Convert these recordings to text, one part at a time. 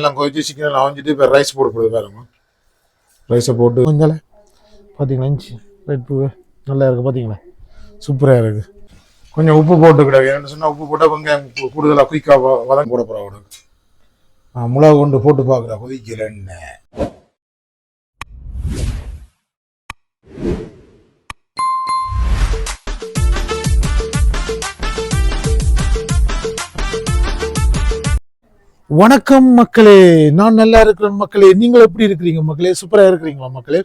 எல்லாம் கொதிச்சு சிக்கன் எல்லாம் அவஞ்சிட்டு இப்போ ரைஸ் போட்டு போடுது பாருங்க. ரைஸை போட்டு கொஞ்சம் பார்த்தீங்களா இஞ்சி? ரெட் பூ நல்லா இருக்குது பார்த்தீங்களா சூப்பராக இருக்குது கொஞ்சம் உப்பு போட்டு கிடையாது சொன்னால் உப்பு போட்டால் கொஞ்சம் கூடுதலாக குயிக்காக வதங்க போட போகிறா அவனுக்கு. மிளகு கொண்டு போட்டு பார்க்குறா கொதிக்கலன்னு. வணக்கம் மக்களே. நான் நல்லா இருக்கிறேன் மக்களே. நீங்கள் எப்படி இருக்கிறீங்க மக்களே? சூப்பராக இருக்கிறீங்களா மக்களே?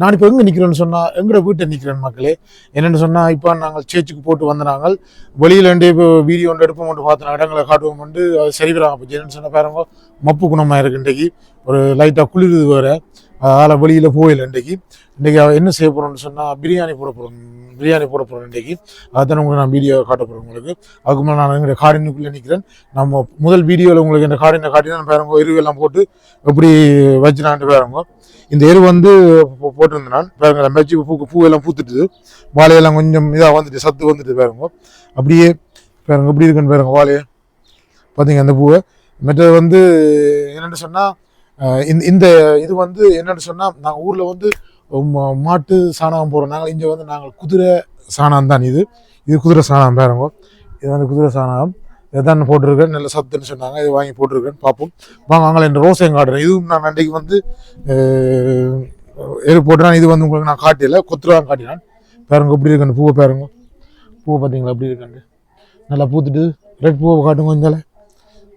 நான் இப்போ எங்கே நிற்கிறேன்னு சொன்னால் எங்களோட வீட்டை நிற்கிறேன் மக்களே. என்னென்னு சொன்னால் இப்போ நாங்கள் சேர்ச்சுக்கு போட்டு வந்தனாங்க. வெளியில் வெளியில் இப்போ வீடியோ ஒன்று எடுப்போம் ஒன்று பார்த்து இடங்களை காட்டுவோம் வந்து அது சரிவராக போச்சு. என்னென்னு சொன்னால் பாருங்க மப்பு குணமாக இருக்கு இன்றைக்கு. ஒரு லைட்டாக குளிருது வேறு. அதனால் வெளியில் போயில இன்றைக்கு. இன்றைக்கி என்ன செய்ய போகிறோம்னு சொன்னால் பிரியாணி போட போகிறோம் பிரியாணி போட போகிறோம் இன்றைக்கி அதுதான் உங்களுக்கு நான் வீடியோ காட்ட போகிறேன் உங்களுக்கு. அதுக்கு முன்னாடி நான் எங்கள் காரினுக்குள்ளே நிற்கிறேன் நம்ம முதல் வீடியோவில் உங்களுக்கு இந்த காடினை காட்டி தான் பாருங்க எருவெல்லாம் போட்டு எப்படி வச்சுனான்ட்டு பேரங்க. இந்த எரு வந்து போட்டிருந்தேன் நான். பாருங்க பூக்கு பூ பூவெல்லாம் பூத்துட்டுது. வாழையெல்லாம் கொஞ்சம் இதாக வந்துட்டு சத்து வந்துட்டு பாருங்க. அப்படியே பேருங்க எப்படி இருக்குன்னு பேருங்க வாழையை. பார்த்தீங்க அந்த பூவை. மற்றது வந்து என்னென்னு சொன்னால் இந்த இந்த இது வந்து என்னென்னு சொன்னால் நாங்கள் ஊரில் வந்து மாட்டு சாணம் போடுறோம். நாங்கள் இங்கே வந்து நாங்கள் குதிரை சாணம் தான் இது. இது குதிரை சாணம் பாருங்க இது வந்து குதிரை சாணம். இதான் போட்டிருக்கேன். நல்ல சத்துன்னு சொன்னாங்க. இது வாங்கி போட்டிருக்கேன் பார்ப்போம். வாங்க அங்கே இந்த ரோசையும் காட்டுறேன். இதுவும் நான் அன்றைக்கு வந்து எது எரு போட்டுறேன் இது வந்து உங்களுக்கு நான் காட்டியல. கொத்துருவாங்க காட்டினான். பாருங்க எப்படி இருக்குன்னு. பூவை பாருங்க. பூவை பார்த்தீங்களா? எப்படி இருக்காண்டு நல்லா பூத்துட்டு ரெட் பூவை காட்டுங்க கொஞ்சம்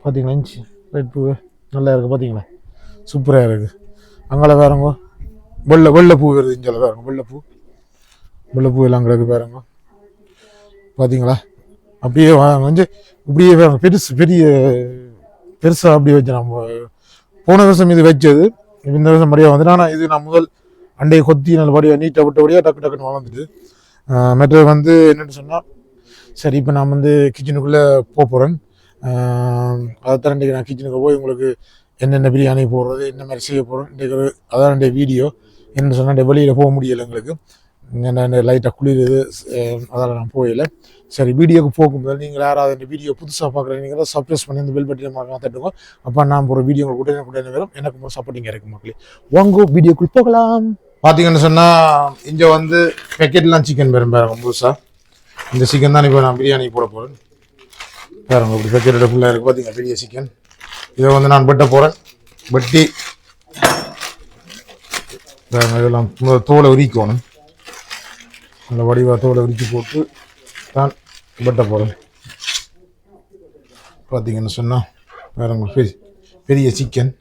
பார்த்தீங்களா இன்ச்சு ரெட் பூவை. நல்லா இருக்குது பார்த்தீங்களா? சூப்பராக இருக்குது அங்கே பாருங்க வெள்ளை வெள்ளை பூ வருது இங்கே பாருங்க வெள்ளை பூ. வெள்ளை பூ எல்லாம் கிடக்கு பாருங்க. பார்த்தீங்களா அப்படியே வந்து இப்படியே பாருங்க பெருசு பெரிய பெருசாக அப்படியே வச்சு நம்ம போன வருஷம் இது வச்சது. இந்த வருஷம் மடியாக வந்துட்டு ஆனால் இது நான் முதல் அண்டையை கொத்தி நல்லபடியாக நீட்டாக விட்டபடியாக டக்கு டக்குன்னு வளர்ந்துட்டு மற்றது வந்து என்னென்னு சொன்னால் சரி இப்போ நான் வந்து கிச்சனுக்குள்ளே போக போகிறேன் அதைத்தான் இன்றைக்கி நான் கிச்சனுக்கு போய் உங்களுக்கு என்னென்ன பிரியாணி போடுறது என்ன மாதிரி செய்ய போகிறோம் இன்றைக்கு அதான் என்னுடைய வீடியோ என்ன சொன்னால் வெளியில் போக முடியலை எங்களுக்கு. என்ன லைட்டாக குளிருது அதெல்லாம் நான் போயில சரி வீடியோக்கு போகும்போது நீங்கள் யாராவது இந்த வீடியோ புதுசாக பார்க்குறீங்க சப்ரைஸ் பண்ணி இந்த பெல் பட்டியல் மறக்காம தட்டுங்க அப்போ நான் ஒரு வீடியோ உங்களுக்கு உடனே உடனே வரும். எனக்கு ஒரு சப்போர்ட்டிங் இருக்கு மக்களே. வாங்க வீடியோக்குள் போகலாம். பார்த்தீங்கன்னு சொன்னால் இங்கே வந்து பேக்கெட்லாம் சிக்கன் பெறும் பாருங்க புதுசாக இந்த சிக்கன் தான் இப்போ நான் பிரியாணி போட போகிறேன் பாருங்க இப்படி பேக்கெட்டோட ஃபுல்லாக இருக்குது பார்த்தீங்க பெரிய சிக்கன் இதை வந்து நான் வெட்ட போகிறேன் வெட்டி இதெல்லாம் தோலை உரிக்கணும். நல்ல வடிவாக தோலை உரிக்கி போட்டு தான் வெட்ட போகிறேன் பார்த்தீங்கன்னு சொன்னால் பாருங்க பெரிய பெரிய சிக்கன்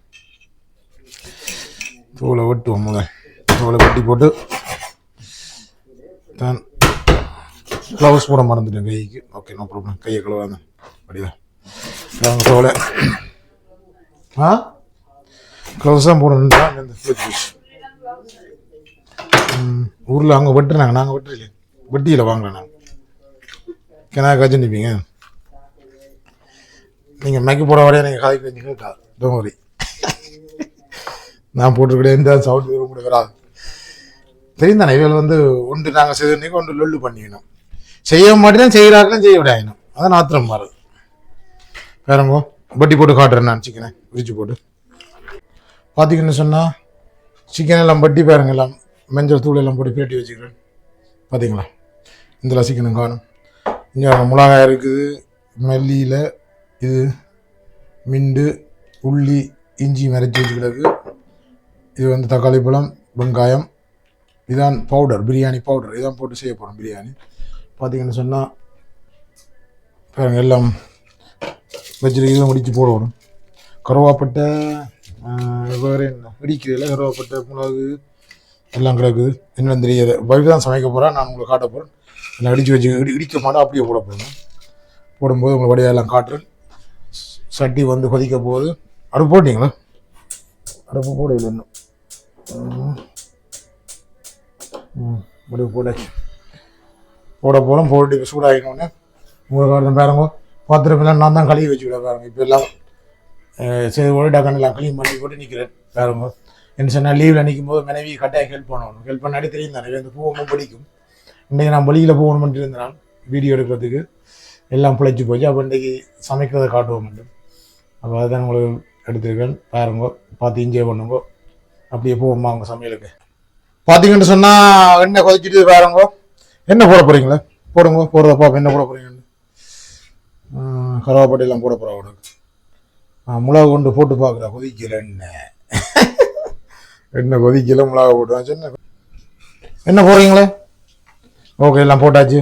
தோலை வெட்டுவோம் முதல் தோலை வெட்டி போட்டு தான் க்ளவுஸ் போட மறந்துட்டேன் கைக்கு. ஓகே நோ ப்ராப்ளம் கையை கழுவாங்க அப்படியா தோலை. ஆ? க்ளவுஸ் தான் போடணுன்றா இந்த ஃப்ளிப் ஊரில் அவங்க வெட்டுறாங்க நாங்கள் வெட்டுறீங்க வட்டியில் வாங்கலாம் நாங்கள் கிணா காய்ச்சி நிற்பீங்க நீங்கள் மேக்கி போட வரையா நீங்கள் காய்க்கு வச்சு கேட்டா. டோமரி நான் போட்டிருக்கிற எந்த சவுண்ட் வரும் கூட வராது. தெரியும் தானே இவள் வந்து ஒன்று நாங்கள் செய்தோன்னே ஒன்று லொல்லு பண்ணிக்கணும். செய்ய மாட்டேன் செய்கிறாங்களும் செய்ய விடாயணும் அதான் ஆத்திரம் மாறுது வேறங்கோ வட்டி போட்டு காட்டுறேன் நான் சிக்கனை விரிச்சு போட்டு. பார்த்தீங்கன்னு சொன்னால் சிக்கன் எல்லாம் பட்டி பாருங்க எல்லாம். மஞ்சள் தூள் எல்லாம் போட்டு பேட்டி வச்சுக்கிறேன். பார்த்தீங்களா இதில் சிக்கனும் காணும். இங்கே மிளகாய் இருக்குது மல்லியில் இது மிண்டு உள்ளி இஞ்சி மறைச்சி வச்சுக்கிறது இது வந்து தக்காளி பழம் வெங்காயம். இதான் பவுடர் பிரியாணி பவுடர் இதான் போட்டு செய்ய போகிறோம் பிரியாணி. பார்த்தீங்கன்னு சொன்னால் பாருங்கள் எல்லாம் வச்சுட்டு முடித்து போடணும் கருவாப்பட்டை வேறு என்ன? இடிக்கிறதுல கருவாப்பட்டை மிளகு எல்லாம் கிடக்குது என்னென்னு தெரியாது வைஃப் தான் சமைக்க போகிறேன் நான் உங்களுக்கு காட்ட போகிறேன் எல்லாம் அடித்து வச்சு இடி இடிக்க மாட்டேன். அப்படியே போட போகிறேன் போடும்போது உங்களுக்கு எல்லாம் காட்டுறேன். சட்டி வந்து கொதிக்க போகுது. அடுப்பு போட்டிங்களா? அடுப்பு போட இல்லை இன்னும். ம். முடிவு போட்டாச்சு. போட போகிறோம் போட்டு சூடாகினோடனே உங்களுக்கு பாருங்க. பாத்திரம் எல்லாம் நான் தான் கழுவி வச்சுக்கிட்டேன் பாருங்க. இப்போ எல்லாம் சரி ஒரு டக்குன்னு க்ளீன் பண்ணி போட்டு நிற்கிறேன் பாருங்க. என்ன சொன்னால் லீவில் நிற்கும் போது மனைவி கட்டாயம் ஹெல்ப் பண்ணணும். ஹெல்ப் பண்ணாடி தெரியும் தானே. அந்த பூ ரொம்ப பிடிக்கும். இன்றைக்கி நான் வெளியில் போகணுமென்று இருந்தேன் நான் வீடியோ எடுக்கிறதுக்கு எல்லாம் பிழைச்சி போச்சு. அப்போ இன்றைக்கி சமைக்கிறதை காட்டுவோம் அப்போ அதுதான் உங்களுக்கு எடுத்துருக்கேன். பாருங்க. பார்த்து என்ஜாய் பண்ணுங்க. அப்படியே போவோம்மா அவங்க சமையலுக்கு. பார்த்தீங்கன்னு சொன்னால் எண்ணெய் கொதிச்சிட்டு பாருங்க. என்ன போட போகிறீங்களா போடுங்க. போடுறத பார்ப்போம் என்ன போட போகிறீங்கன்னு கருவாப்பட்டையெல்லாம் போட போகிறோம் உனக்கு மிளகா கொண்டு போட்டு பார்க்குறா கொதிக்கல என்ன? என்ன கொதிக்கல மிளகா போட்டு சொன்ன. என்ன போடுறீங்களே? ஓகே எல்லாம் போட்டாச்சு.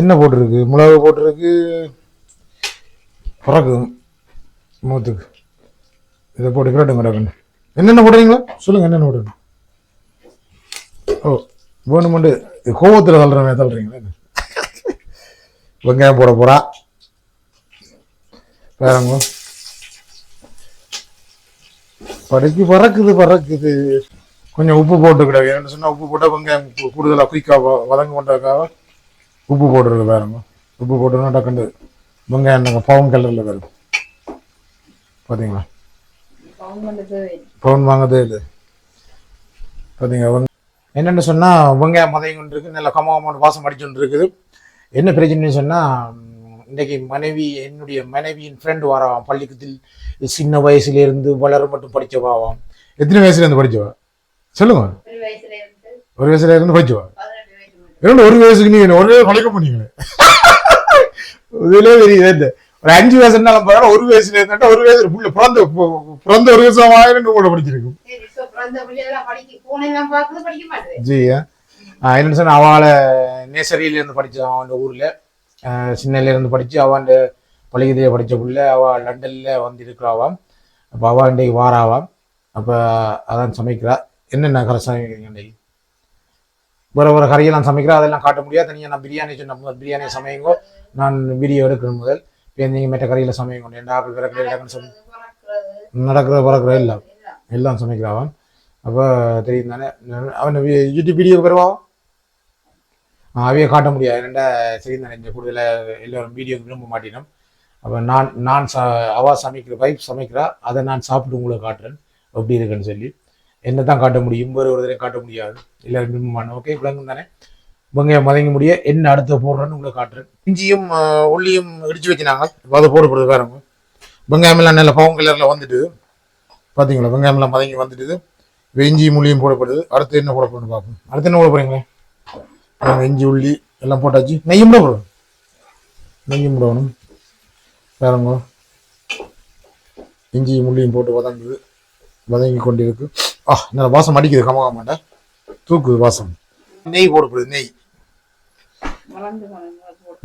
என்ன போட்டிருக்கு? மிளகு போட்டிருக்கு. பிறகு மூத்துக்கு. இதை போட்டு கிரட்டும் கிடக்குன்னு என்னென்ன போடுறீங்களா? சொல்லுங்கள் என்னென்ன போடுறீங்க? ஓ வேணுமெண்டு கோவத்தில் தள்ளுறவன் தள்ளுறீங்களா? வெங்காயம் போட போகிறா வேறங்க பறக்கி பறக்குது பறக்குது. கொஞ்சம் உப்பு போட்டுக்கிடாது என்ன சொன்னால் உப்பு போட்டால் வெங்காயம் கூடுதலாக குயிக்காக வதங்க கொண்டதுக்காக உப்பு போட்டுருக்கு பாருங்க உப்பு போட்டோன்னா டக்குண்டு வெங்காயம் நாங்கள் பவுன் கலரில் வரும் பார்த்தீங்களா பவுன் வாங்கதே இல்லை. பார்த்தீங்க என்னென்னு சொன்னால் வெங்காயம் மதையும் இருக்குது நல்லா கம கமகமான வாசம் அடிச்சுட்டு இருக்குது என்ன பிரச்சனைன்னு சொன்னால் இன்னைக்கு மனைவி என்னுடைய மனைவியின் ஃப்ரெண்டு வராவாம். பள்ளிக்கூடத்தில் சின்ன வயசுலேருந்து வளர மட்டும் படித்தவாவாம் எத்தனை வயசுலேருந்து படித்தவா சொல்லுங்க. ஒரு வயசுல இருந்து ஒரு வயசுல இருந்து படிச்சவா வயசு இரண்டு ஒரு வயசுக்கு நீங்க ஒரே பழக்க பண்ணீங்களே இதுல தெரியுது இந்த ஒரு அஞ்சு வயசுனாலும் பரவாயில்ல ஒரு வயசுல இருந்தா ஒரு வயசு புள்ள பிறந்த பிறந்த ஒரு வருஷம் ஆயிரம் கூட படிச்சிருக்கும் சரி இப்போ பிறந்த பிள்ளைகளாம் படிக்க பூனைலாம் பார்க்குறது படிக்க மாட்டேது ஜி என்ன சொன்ன அவளை நேசரியில இருந்து படிச்சான் அவன் ஊர்ல. சின்னலேருந்து படித்து இருந்து படிச்சு அவன் பள்ளிக்கதையை படிச்ச புள்ள அவ லண்டனில் வந்து இருக்கிறாவாம் அப்போ அவள் இன்றைக்கு வாராவாம் அப்போ அதான் சமைக்கிறா. என்னென்ன கரை சமைக்கிறீங்க இன்றைக்கு? வேற வேற நான் சமைக்கிறா. அதெல்லாம் காட்ட முடியாது. தனியாக நான் பிரியாணி சொன்ன முதல் பிரியாணி சமையுங்கோ. நான் வீடியோ எடுக்கிறேன் முதல். இப்போ நீங்கள் மற்ற கறியில் சமையுங்க. எந்த ஆக்கள் பிறக்கிற இடக்குன்னு சொல்லி நடக்கிற பறக்கிற எல்லாம். எல்லாம் சமைக்கிறாவான் அப்போ தெரியும் தானே. அவன் யூடியூப் வீடியோ பெறுவான் அவைய காட்ட முடியாது. என்னென்ன சரி தானே இந்த கூடுதலாக எல்லோரும் வீடியோ விரும்ப மாட்டினோம். அப்போ நான் நான் ச அவா சமைக்கிற வைஃப் சமைக்கிறா அதை நான் சாப்பிட்டு உங்களை காட்டுறேன். எப்படி இருக்குன்னு சொல்லி. என்ன தான் காட்ட முடியும்? வேறு ஒரு தடவை காட்ட முடியாது. எல்லோரும் விரும்ப மாட்டோம் ஓகே விளங்கும் தானே. வெங்காயம் மதங்க முடிய என்ன அடுத்த போடுறேன்னு உங்களை காட்டுறேன். இஞ்சியும் உள்ளியும் இடிச்சு வச்சினாங்க. இப்போ அதை போடப்படுது பாருங்க வெங்காயமெல்லாம் நல்ல பவன் கலரில் வந்துட்டு பார்த்தீங்களா வெங்காயம் எல்லாம் மதங்கி வந்துட்டு இப்போ இஞ்சியும் முள்ளியும் போடப்படுது. அடுத்து என்ன போட போகணும் பார்ப்போம். அடுத்து என்ன போட போகிறீங்களே இஞ்சி உள்ளி எல்லாம் போட்டாச்சு. நெய்யும் கூட போடணும். நெய்யும் போடணும்? பாருங்க இஞ்சி முள்ளியும் போட்டு வதங்குது. வதங்கி கொண்டு இருக்கு ஆ நல்ல வாசம் அடிக்குது கமகமாண்ட. தூக்குது வாசம். நெய் போடப்படுது நெய்.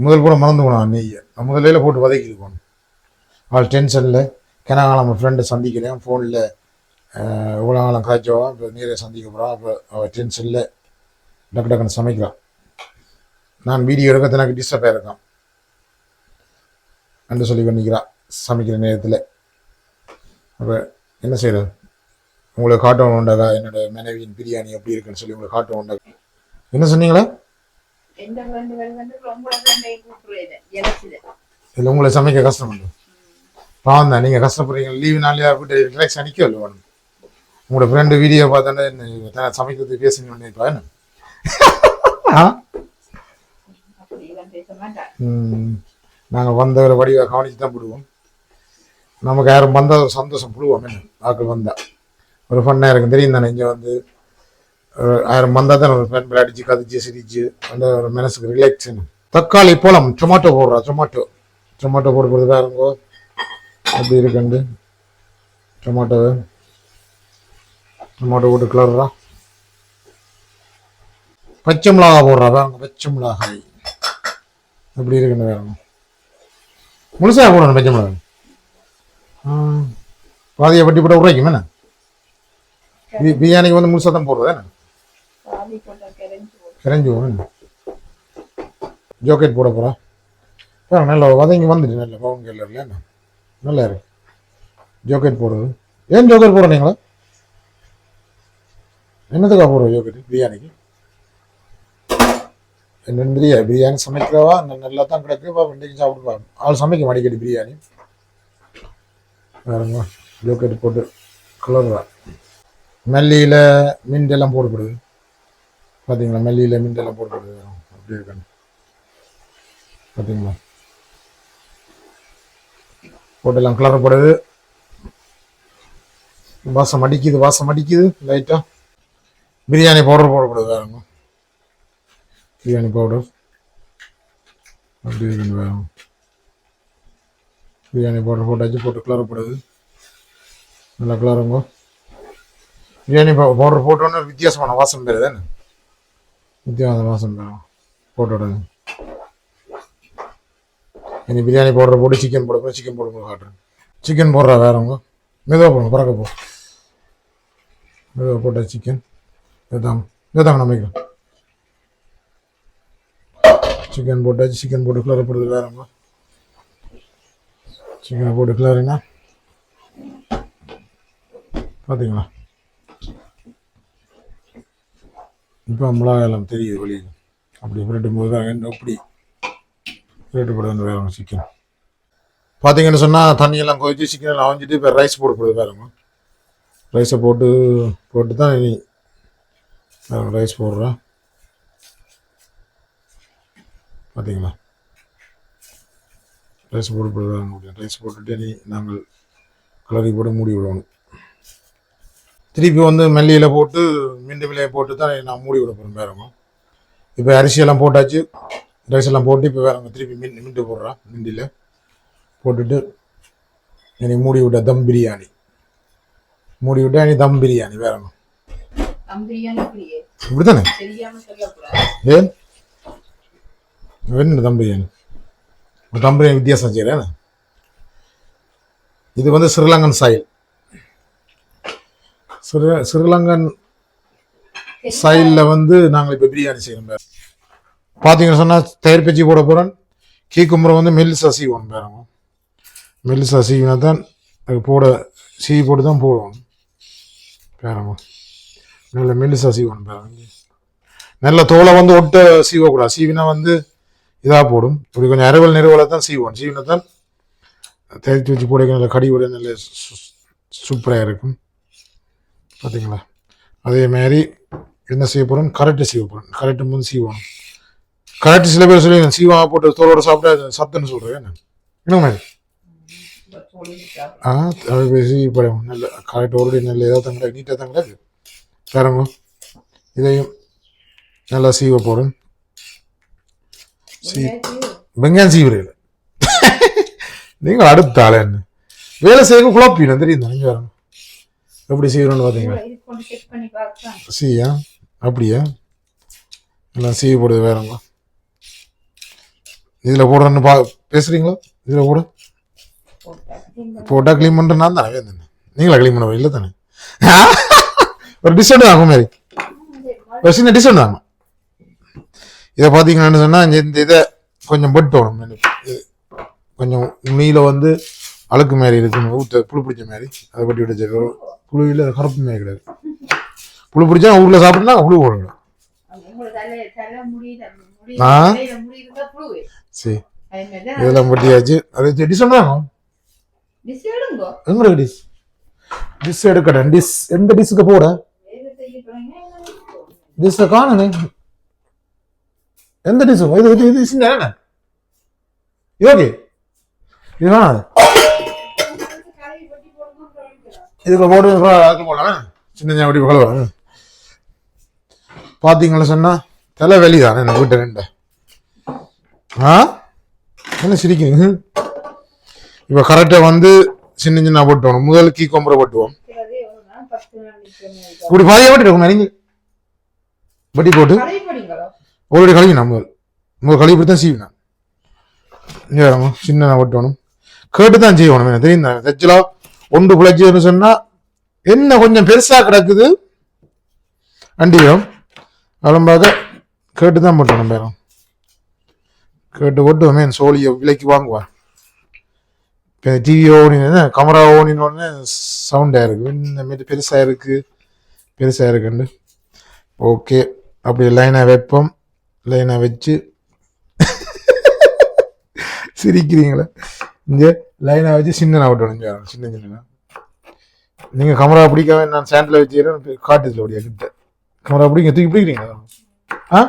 முதல் கூட மறந்து போனான் நெய்யை. நான் முதல்ல போட்டு வதக்கி இருக்கணும் அவள் டென்ஷனில் கிணங்காலம் நம்ம ஃப்ரெண்டை சந்திக்கிறேன் ஃபோனில் இவ்வளோ காலம் காய்ச்சவா இப்போ நீரை சந்திக்க போகிறான் அப்போ அவள் டென்ஷனில் டக்கு டக்குன்னு சமைக்கிறான் நான் வீடியோ எடுக்க எனக்கு டிஸ்டர்பாக இருக்கான் என்று சொல்லி பண்ணிக்கிறான் சமைக்கிற நேரத்தில். அப்போ என்ன செய்யறது உங்களுக்கு காட்டணும் உண்டாக்கா என்னோட மனைவியின் பிரியாணி எப்படி இருக்குன்னு சொல்லி உங்களுக்கு காட்டணும் உண்டாக்கா என்ன சொன்னீங்களா? இல்லை உங்களை சமைக்க கஷ்டம் உண்டு பாவம் தான் நீங்கள் கஷ்டப்படுறீங்க. லீவு நாளையா விட்டு ரிலாக்ஸ் அடிக்க இல்லை வேணும் உங்களோட ஃப்ரெண்டு வீடியோ பார்த்தோன்னே சமைக்கிறது பேசணும்னு இப்போ என்ன மாட்டார் நாங்கள் வந்தவரை வடிவாக கவனித்து தான் விடுவோம் நமக்கு யாரும் வந்தால் ஒரு சந்தோஷம் புடுவோம். என்ன? ஆக்கள் வந்தால் ஒரு ஃபன்னாக இருக்கும் தெரியும் தானே இங்கே வந்து ஆயிரம் யாரும் வந்தால் தான் ஒரு ஃபேன் அடிச்சு கதிச்சு சிரிச்சு அந்த ஒரு மனசுக்கு ரிலாக்ஸ் தக்காளி போலாம். டொமாட்டோ போடுறா டொமாட்டோ டொமாட்டோ போட்டு போடுறது பாருங்கோ. அப்படி இருக்குண்டு டொமாட்டோ டொமாட்டோ போட்டு கிளறா. பச்சை மிளகா போடுறா பாருங்க பச்சை மிளகாய். அப்படி இருக்குன்னு வேணும். முழுசாக போடணும் பச்சை மிளகாய் ஆ, பாதியை பட்டி போட்டு உரைக்கும் என்ன? பிரியாணிக்கு வந்து முழுசாக தான் போடுறது என்ன? கிரஞ்சி என்ன? ஜோக்கெட் போட போகிறா பாருங்க நல்லா வதங்கி வந்துட்டு நல்ல பவுன் கலரில் என்ன? நல்லா இருக்கு. ஜோக்கெட் போடுறது. ஏன் ஜோக்கெட் போடுறீங்களா? என்னத்துக்காக போடுற ஜோக்கெட் பிரியாணிக்கு? என்னன்னு பிரியா பிரியாணி சமைக்கிறவா? நல்லா தான் கிடக்கு வா சாப்பிடுவா ஆள் சமைக்க அடிக்கடி பிரியாணி. வேறுங்க ஜோக்கெட் போட்டு கலர்றா மல்லியில் மிண்டெல்லாம் போடப்படுது. பார்த்தீங்களா மல்லியில் மிண்டெல்லாம் போடப்படுது. அப்படி இருக்கணும் பார்த்தீங்களா போட்டெல்லாம் கிளறப்படுது வாசம் அடிக்குது வாசம் அடிக்குது. லைட்டாக பிரியாணி பவுடர் போடப்படுது வேறுங்க பிரியாணி பவுடர் அப்படி இருக்குன்னு வேணும் பிரியாணி பவுடர் போட்டாச்சு போட்டு கிளறப்படுது நல்லா கிளறுங்க பிரியாணி பவுடர் போட்டோன்னே வித்தியாசமான வாசம் பேர் தானே வித்தியாசமான வாசம் பேரும் போட்டோட இனி பிரியாணி பவுடர் போட்டு சிக்கன் போடுங்க சிக்கன் போடுங்க காட்டுறேன் சிக்கன் போடுறா வேறவங்க மெதுவாக போடுங்க பறக்க போ மெதுவாக போட்ட சிக்கன் இதுதான் இதுதாங்க நம்பிக்கிறேன் சிக்கன் போட்டாச்சு சிக்கன் போட்டு கிளறப்படுது வேறவங்க சிக்கனை போட்டு கிளறுங்க பார்த்தீங்களா இப்போ மிளகாயெல்லாம் தெரியுது வெளியில். அப்படி விரட்டும் போது தான் அப்படி அப்படி புரட்டப்படுது வேறவங்க சிக்கன் பார்த்தீங்கன்னு சொன்னால் தண்ணியெல்லாம் கொதிச்சு சிக்கனெல்லாம் அவஞ்சிட்டு இப்போ ரைஸ் போடப்படுது வேறவங்க ரைஸை போட்டு போட்டு தான் இனி ரைஸ் போடுறேன் பார்த்தீங்களா ரைஸ் போடப்படுது வேற ரைஸ் போட்டுட்டு இனி நாங்கள் கலரி போட்டு மூடி விடணும். திருப்பி வந்து மல்லியில் போட்டு மிண்டு விலையை போட்டு தான் நான் மூடி விட போகிறேன் வேறவங்க இப்போ அரிசியெல்லாம் போட்டாச்சு. ரைஸ் எல்லாம் போட்டு இப்போ வேறவங்க திருப்பி மின் மிண்டு போடுறான் மிண்டியில் போட்டுட்டு இனி மூடி விட்ட தம் பிரியாணி. மூடி விட்டா இனி தம் பிரியாணி வேறவங்க இப்படி தானே ஏன்? என்ன தம்பியன் ஒரு தம்பியன் வித்தியாசம் செய்கிறேன் இது வந்து ஸ்ரீலங்கன் ஸ்டைல் ஸ்ரீ ஸ்ரீலங்கன் ஸ்டைலில் வந்து நாங்கள் இப்போ பிரியாணி செய்யணும் பேர். பார்த்தீங்கன்னு சொன்னால் தயிர் பச்சி போட போகிறேன் கீக்கும்புறம் வந்து மெல்லிசா சீவணும் பேரங்க மெல்லிசா சீவினா தான் அது போட சீவி போட்டு தான் போடுவோம். பேரங்க நல்ல மெல்லிசா சீவணும் பேரங்க நல்ல தோலை வந்து ஒட்ட சீவக்கூடாது. சீவினா வந்து இதாக போடும். இப்படி கொஞ்சம் அரைவல் நிறுவலை தான் சீவோம் சீவினா தான் தேய்ச்சி வச்சு போட நல்ல கடி விட நல்ல சூப்பராக இருக்கும். பார்த்தீங்களா அதே மாதிரி என்ன செய்ய போகிறோம் கரெக்டு செய்ய போகிறோம் கரெக்டு வந்து சீவணும் கரெக்டு சில பேர் சொல்லி சீவா போட்டு தோலோட சாப்பிட்டா சத்துன்னு சொல்கிறேன் என்ன? என்ன மாதிரி? ஆ தமிழ் பேசி படம் நல்ல கரெக்டோடு நல்ல ஏதாவது தங்க நீட்டாக தங்க பாருங்க. இதையும் நல்லா சீவ போகிறேன் வெங்காயம் சீவுறீங்க நீங்கள் அடுத்த ஆள என்ன வேலை செய்ய குழப்பிடும் தெரியும் நீங்கள் வரணும் எப்படி செய்யணும்னு பார்த்தீங்களா சீயா அப்படியா எல்லாம் சீவி போடுது வேறங்க இதில் போடுறேன்னு பா பேசுகிறீங்களா இதில் போட போட்டா போட்டால் க்ளீன் பண்ணுற நான் தானே வேந்தேன் நீங்களா க்ளீன் பண்ண இல்லை தானே ஒரு டிஸ்கவுண்ட் ஆகும் மாதிரி ஒரு சின்ன டிஸ்கவுண்ட் ஆகும் இதை பார்த்தீங்கன்னு சொன்னால் இந்த இதை கொஞ்சம் பட்டணும் இது. கொஞ்சம் நுனியில் வந்து அழுக்கு மாதிரி இருக்கு ஊற்ற புழு பிடிச்ச மாதிரி. அதை பட்டி விட்டு புழு இல்லை கருப்பு மாதிரி கிடையாது புழு பிடிச்சா ஊரில் சாப்பிட்டுனா புழு போடணும். ஆ? சரி. இதெல்லாம் பட்டியாச்சு அது டிஸ் எடுங்கோ. எங்களுக்கு டிஸ் டிஸ் எடுக்கட்டேன். டிஸ் எந்த டிஸ்க்கு போட? டிஸ்ஸை காணுனே எந்த டிசம் இது இது இது சின்ன என்ன இது ஓகே இதுக்கு போட்டு அதுக்கு போடலாம் சின்ன ஞாபகம் அப்படி பார்த்தீங்களா சொன்னா தலை வெளி தானே என்ன வீட்டை ரெண்டு ஆ என்ன சிரிக்கிறீங்க இப்போ கரெக்டாக வந்து சின்ன சின்ன போட்டுவோம் முதல் கீ கொம்பரை போட்டுவோம் இப்படி பாதியாக போட்டு இருக்கும் வட்டி போட்டு கழுவி போடுங்களோ ஒரு கழுவி நான் முதல். முதல் கழுவி தான் செய்வேன் நான். வரணும் சின்ன வெட்டணும் கேட்டு தான் செய்யணும் எனக்கு தெரியும் தான் தச்சலா ஒன்று பிழைச்சுன்னு சொன்னால் என்ன கொஞ்சம் பெருசாக கிடக்குது? அண்டியம் அலம்பாக கேட்டு தான் போட்டோம் பேரம் கேட்டு போட்டு சோழியை விலைக்கு வாங்குவான் இப்போ டிவி ஓடினு கமரா ஓடின சவுண்டாக இருக்குது இந்த மாரி பெருசாக இருக்குது பெருசாக இருக்குண்டு. ஓகே அப்படி லைனாக வைப்போம். லைனாக வச்சு சிரிக்கிறீங்களே. இங்கே லைனாக வச்சு சின்ன இங்கே. சின்ன சின்ன நீங்கள் கமரா பிடிக்காம நான் சேண்டில் வச்சுக்கிறேன் காட்டுதில் அப்படியே கிட்ட கமரா பிடிங்க தூக்கி பிடிக்கிறீங்களா? ஆ?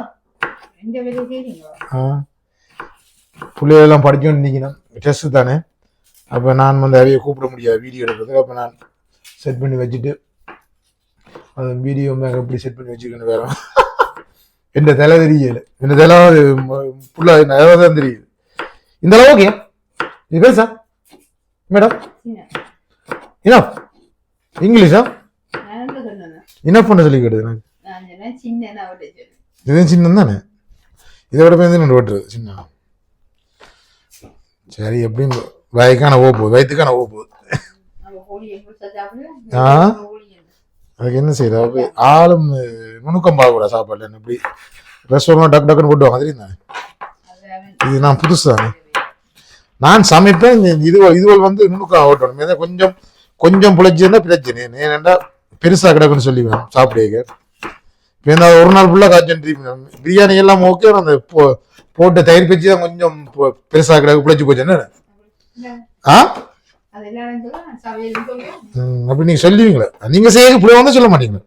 ஆ. பிள்ளைகளெல்லாம் படிக்கணும்னு நினைக்கணும். டெஸ்ட்டு தானே. அப்போ நான் வந்து அவைய கூப்பிட முடியாது வீடியோ எடுக்கிறதுக்கு. அப்போ நான் செட் பண்ணி வச்சுட்டு அது வீடியோ மேலே எப்படி செட் பண்ணி வச்சுக்கணும் வேற. என்ற தலை தெரியல இந்த தலை புள்ள தான் தெரியுது. இந்த அளவு ஓகே இது பேசா. மேடம். என்ன? இங்கிலீஷா? என்ன பண்ண சொல்லி கேட்டது எனக்கு? இது சின்னம் தானே? இதை விட பேருந்து நான் ஓட்டுறது சின்ன சரி எப்படியும் வயக்கான ஓ போகுது வயிற்றுக்கான ஓ போகுது. ஆ. அதுக்கு என்ன செய்யுது அப்ப ஆளும் நுணுக்கம் பார்க்கக்கூடாது சாப்பாடுல என்ன இப்படி ரெஸ்டாரண்ட் டக்கு டக்குன்னு போட்டுவாங்க தெரியுமா இது நான் புதுசு தானே நான் சமைப்பேன் இது இதுவள் வந்து நுணுக்கம் ஓட்டணும் ஏன்னா கொஞ்சம் கொஞ்சம் புழைச்சிருந்தா பிரச்சனை. ஏன்னா பெருசாக கிடக்குன்னு சொல்லிவேன் சாப்பிடுங்க இப்போ இந்த ஒரு நாள் ஃபுல்லாக காய்ச்சி பிரியாணி எல்லாம் ஓகே அந்த போ போட்ட தயிர் பச்சு தான் கொஞ்சம் பெருசாக கிடக்கு பிழைச்சி போச்சு. என்ன? ஆ? அப்படி நீங்க சொல்லுவீங்களா. நீங்க செய்ய புள்ள வந்தா சொல்ல மாட்டீங்க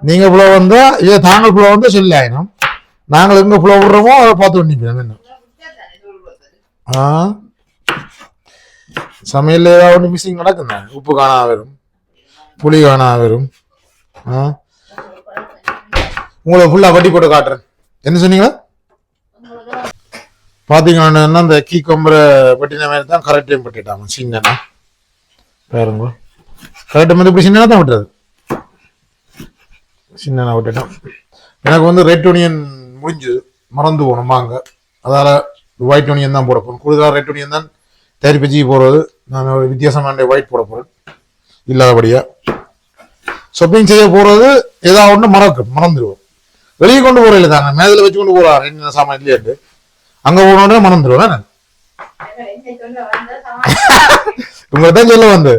நீங்க புள்ள வந்தா ஏ தாங்கள் புள்ள வந்தா சொல்லி ஆயினும் நாங்கள் எங்க புள்ள விடுறோமோ அதை பார்த்து பண்ணிப்போம் என்ன? ஆ? சமையல்ல ஏதாவது ஒன்று மிஸ்ஸிங் நடக்குங்க உப்பு காணா வரும். புளி காணா வரும். ஆ? உங்களை ஃபுல்லாக வட்டி போட்டு காட்டுறேன். என்ன சொன்னீங்க? பார்த்தீங்கன்னா அந்த கீ கொம்பரை வெட்டின மாதிரி தான் கரெக்ட் டைம் பட்டிட்டாங்க சின்னனா பாருங்க. கரெக்ட் டைம் வந்து இப்படி சின்னனா தான் விட்டுறது. சின்னனா விட்டுட்டோம். எனக்கு வந்து ரெட் ஒனியன் முடிஞ்சுது மறந்து போகணும் வாங்க. அதால் ஒயிட் ஒனியன் தான் போட போகிறோம் கூடுதலாக ரெட் ஒனியன் தான் தயாரி பச்சி போடுறது. நான் ஒரு வித்தியாசமான ஒயிட் போட போகிறேன் இல்லாதபடியாக ஷாப்பிங் செய்ய போகிறது ஏதாவது ஒன்று மறக்கும். மறந்துடுவோம். வெளியே கொண்டு போகிறதில்ல தாங்க மேதில் வச்சு கொண்டு போகிறார் என்ன சாமான் இல்லையாட்டு அங்கே போனோட மனம் அதான் என்ன உங்களை தான் சொல்ல வந்து.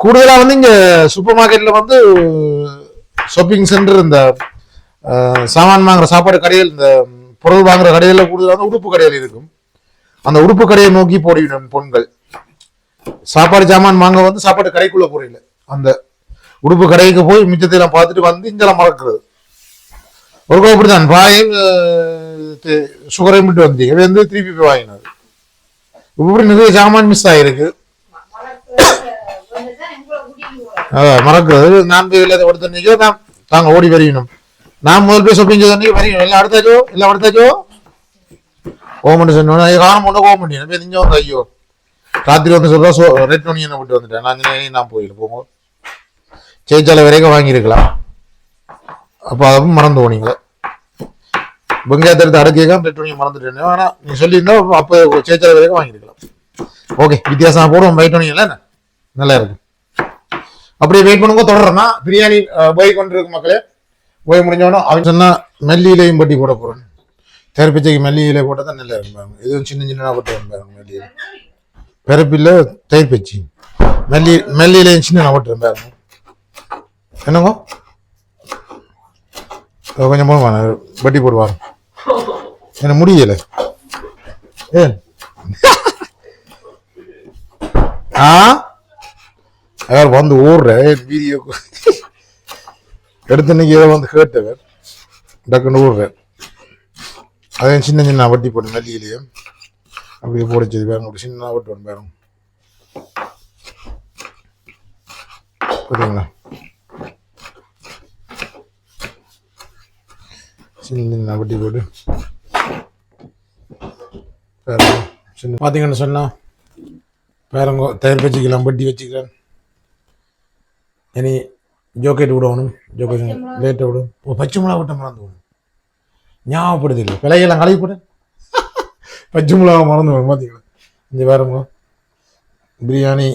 கூடுதலாக வந்து இங்கே சூப்பர் மார்க்கெட்டில் வந்து ஷாப்பிங் சென்டர் இந்த சாமான் வாங்குற சாப்பாடு கடைகள் இந்த பொருள் வாங்குற கடைகளில் கூடுதலாக வந்து உடுப்பு கடைகள் இருக்கும். அந்த உடுப்பு கடையை நோக்கி போடுவிடும் பொண்கள். சாப்பாடு சாமான் வாங்க வந்து சாப்பாடு கடைக்குள்ள போறீங்க. அந்த உடுப்பு கடைக்கு போய் மிச்சத்தை எல்லாம் பார்த்துட்டு வந்து இங்கெல்லாம் மறக்கிறது. ஒரு தான் பாயும் சுகரையும் விட்டு வந்தீங்க வந்து திருப்பி போய் வாங்கினது இப்படி நிறைய சாமான் மிஸ் ஆகிருக்கு அதான் மறக்கிறது. நான் போய் இல்லாத ஒருத்தர் நிற்க நான் தாங்க ஓடி வரையணும் நான் முதல் போய் ஷாப்பிங் செய்ய வரையணும் எல்லாம் அடுத்தாச்சோ? எல்லாம் அடுத்தாச்சோ? ஓமண்டு சொன்னோம். காரணம் ஒன்று போக முடியும் போய் நிஞ்ச வந்து ஐயோ. ராத்திரி வந்து சொல்கிறா சோ ரெட் ஒனியனை விட்டு வந்துட்டேன். நான் நான் போயிடு போங்க சேச்சாலை வரைக்கும் வாங்கியிருக்கலாம். அப்போ அதை மறந்து போனீங்க வெங்காயத்தை எடுத்து அடுக்க ரெட் ஒனியன் மறந்துட்டேன். ஆனால் நீங்கள் சொல்லியிருந்தா அப்போ சேச்சாலை வரைக்கும் வாங்கியிருக்கலாம். ஓகே வித்தியாசம் போடுவோம். வெயிட் ஒனியன்ல நல்லா இருக்கு அப்படியே வெயிட் பண்ணுங்க. தொடர்றேன்னா பிரியாணி போய் கொண்டிருக்கும் மக்களே போய் முடிஞ்சோடனே அவன் சொன்னா மெல்லியிலையும் பட்டி போட போறேன். மெல்லி மெல்லியில போட்டால் தான் நல்லா இருக்கும். பாருங்க இதுவும் சின்ன சின்னதாக போட்டு பாருங்க மெல்லியில். பிறப்பில் தேர்ப்பிச்சி மெல்லி மெல்லியிலையும் சின்ன போட்டுறேன் பாருங்க. என்னங்க? கொஞ்சம் போடுவாங்க பட்டி போடுவாங்க. எனக்கு முடியல. ஏன்? ஆ? அவர் வந்து ஓடுறேன் வீடியோ எடுத்து இன்னைக்கு ஏதோ வந்து கேட்டவர். டக்குன்னு ஓடுறார் அதே சின்ன சின்ன வட்டி போட்டு நல்லியிலேயே அப்படியே போடிச்சது பாருங்க. ஒரு சின்ன வட்டி ஒன்று பாருங்க. பார்த்தீங்களா சின்ன சின்ன வட்டி போட்டு பாருங்க சின்ன பார்த்தீங்கன்னு சொன்னா பாருங்க தயிர் பச்சிக்கலாம் வட்டி வச்சுக்கிறேன். இனி ஜோக்கெட் விடணும் ஜோக்கெட் லேட்டை விடும் ஓ பச்சை மிளகா விட்ட மறந்து விடும் ஞாபகப்படுது இல்லை. கழுவி போட பச்சை மிளகா மறந்து விடும் பார்த்தீங்களா இந்த வேறங்க பிரியாணி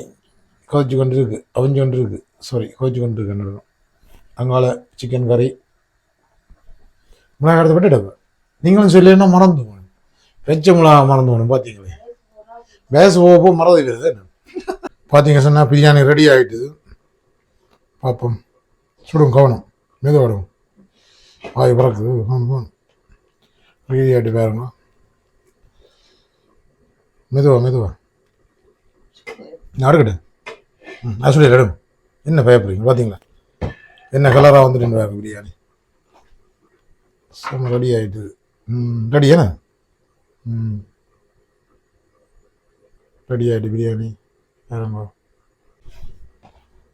கொதிச்சு கொண்டு இருக்கு அவிஞ்சு கொண்டு இருக்கு சாரி கொதிச்சு கொண்டு இருக்கு அங்கால சிக்கன் கறி மிளகா எடுத்து விட்டுட்டு நீங்களும் சொல்லினா மறந்து போகணும். வெச்ச மிளகா மறந்து போகணும் பார்த்தீங்களே பேச போக மறந்து வருது என்ன? பார்த்தீங்க சொன்னால் பிரியாணி ரெடி ஆகிட்டுது பார்ப்போம் சுடும் கவனம். மெதுவாடும் வாய் பறக்குது. ஆமாம் ரெடி ஆகிட்டு பாருங்க. மெதுவா மெதுவா. நான் ம் நான் சொல்லி என்ன பயப்படுறீங்க பார்த்தீங்களா என்ன கலராக வந்துட்டு பாருங்க பிரியாணி. செம்ம ரெடி ஆகிட்டு ம் ரெடி என்ன ம். ரெடி ஆகிட்டு பிரியாணி வேறங்கோ.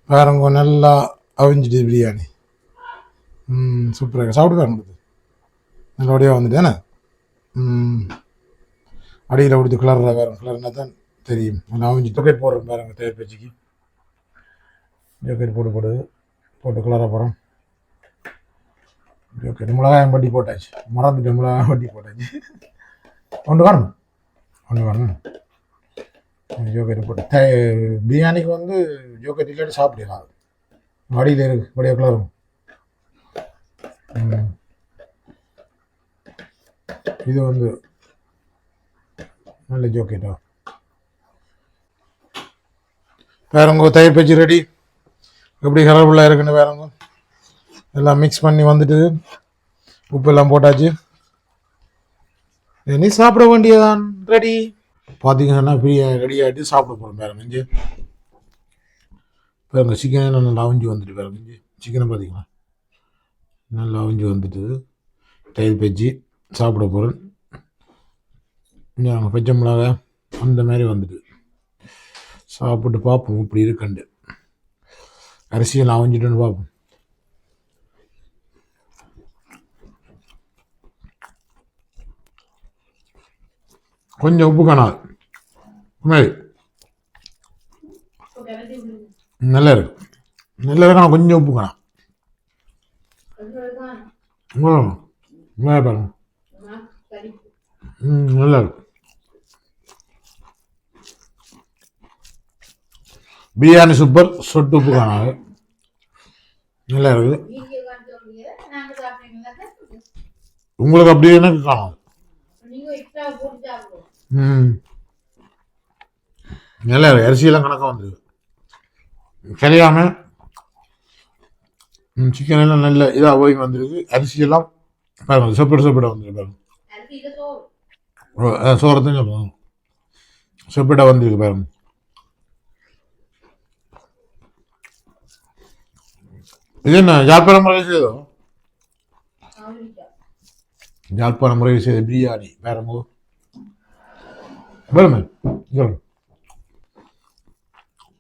வேறங்கோ நல்லா அவிஞ்சிட்டு பிரியாணி. ம் சூப்பராக சாப்பிட்டு பாருங்க நல்லபடியாக வந்துட்டேண்ணே ம். அடியில் கொடுத்து கிளற வேறு கிளறுனா தான் தெரியும். நான் அவிஞ்சு டொக்கெட் போடுறேன் பாருங்க தயார் பேச்சுக்கு. ஜோக்கெட் போட்டு போடுது போட்டு கிளற போகிறோம் ஜோக்கெட் மிளகாயம் வட்டி போட்டாச்சு மறந்துட்டு மிளகாயம் வட்டி போட்டாச்சு ஒன்று வரணும் ஒன்று வரணும் ஜோக்கெட் போட்டு த பிரியாணிக்கு வந்து ஜோக்கெட் இல்லாட்டி சாப்பிடலாம் வடியில் இருக்கு. வடியாக கலரும் ம். இது வந்து நல்ல ஜோக்கெட்டா வேறங்க தயிர் பச்சி ரெடி எப்படி கலர்ஃபுல்லாக இருக்குன்னு வேறங்க? எல்லாம் மிக்ஸ் பண்ணி வந்துட்டு உப்பு எல்லாம் போட்டாச்சு. இனி சாப்பிட வேண்டியதான் ரெடி பார்த்தீங்கன்னா ஃப்ரீயாக ரெடி ஆகிட்டு சாப்பிட போகிறோம் வேற மிஞ்சு. பாருங்க சிக்கன் நல்லா அவிஞ்சு வந்துட்டு வேற மிஞ்சு. சிக்கனை பார்த்தீங்களா நல்லா அவிஞ்சு வந்துட்டு தயிர் பச்சி சாப்பிட போகிறேன் நாங்கள் பச்சை மிளகா அந்த மாதிரி வந்துட்டு சாப்பிட்டு பார்ப்போம். இப்படி இருக்குண்டு. அரிசியெல்லாம் அவிஞ்சிட்டுன்னு பார்ப்போம். கொஞ்சம் உப்பு காணாது மாதிரி நல்லா இருக்கு. நல்லா இருக்கு? ஆனால் கொஞ்சம் உப்பு காணாம் ம் நல்லா பாருங்க. ம் நல்லா இருக்கு. பிரியாணி சூப்பர். சொட்டு உப்பு காணாது நல்லா இருக்குது உங்களுக்கு அப்படியே எனக்கு காணாது நல்லா இருக்கு அரிசியெல்லாம் கணக்காக வந்துருக்கு. ம் சிக்கன் எல்லாம் நல்ல இதாக போய் வந்திருக்கு. அரிசியெல்லாம் பாருங்க செப்பட செப்பட வந்துருக்கு பாருங்க. சோறத்தையும் சொல்லுவோம் செப்பட வந்திருக்கு பாருங்க. இது என்ன யாழ்ப்பாண முறை செய்தோ அவரிக்கா யாழ்ப்பாண முறை செய்த பிரியாணி பாருங்க வேணுமே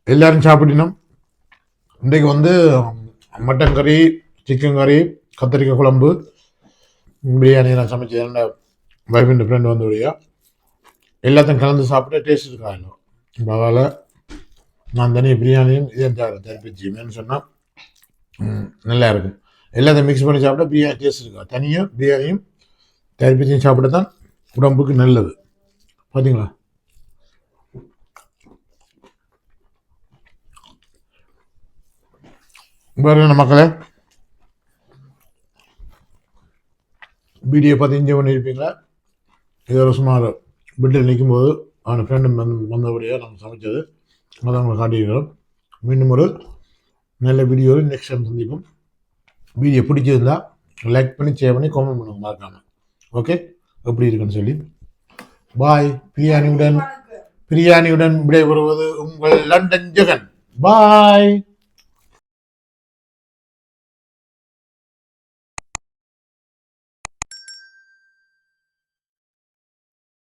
எல்லாரும் சாப்பிட்டினோம் இன்றைக்கு வந்து மட்டன் கறி சிக்கன் கறி கத்திரிக்காய் குழம்பு பிரியாணி நான் சமைச்சேன் என்னோட வைஃப் அண்ட் ஃப்ரெண்ட் வந்து வழியா எல்லாத்தையும் கலந்து சாப்பிட்டு டேஸ்ட் இருக்காங்க இப்போ அதனால் நான் தனியாக பிரியாணியும் இதே தெரிப்பிச்சுமேன்னு சொன்னால் நல்லா இருக்கும் எல்லாத்தையும் மிக்ஸ் பண்ணி சாப்பிட்டா பிரியாணி டேஸ்ட் இருக்கா தனியாக பிரியாணியும் தெரிப்பிச்சும் சாப்பிட தான் உடம்புக்கு நல்லது பார்த்தீங்களா பாருங்க மக்களே? வீடியோ பார்த்து என்ஜாய் பண்ணியிருப்பீங்களா இது ஒரு சுமார் வீட்டில் நிற்கும்போது அவன் ஃப்ரெண்டு வந்து வந்தபடியாக நம்ம சமைச்சது. அதை அவங்களை காட்டியிருக்கிறோம். மீண்டும் ஒரு நல்ல வீடியோவில் நெக்ஸ்ட் டைம் சந்திப்போம். வீடியோ பிடிச்சிருந்தா லைக் பண்ணி ஷேர் பண்ணி காமெண்ட் பண்ணுங்க மறக்காம. ஓகே எப்படி இருக்குன்னு சொல்லி. பாய் பிரியாணியுடன் பிரியாணியுடன் விடைபெறுவது உங்கள் லண்டன் ஜெகன். பாய்.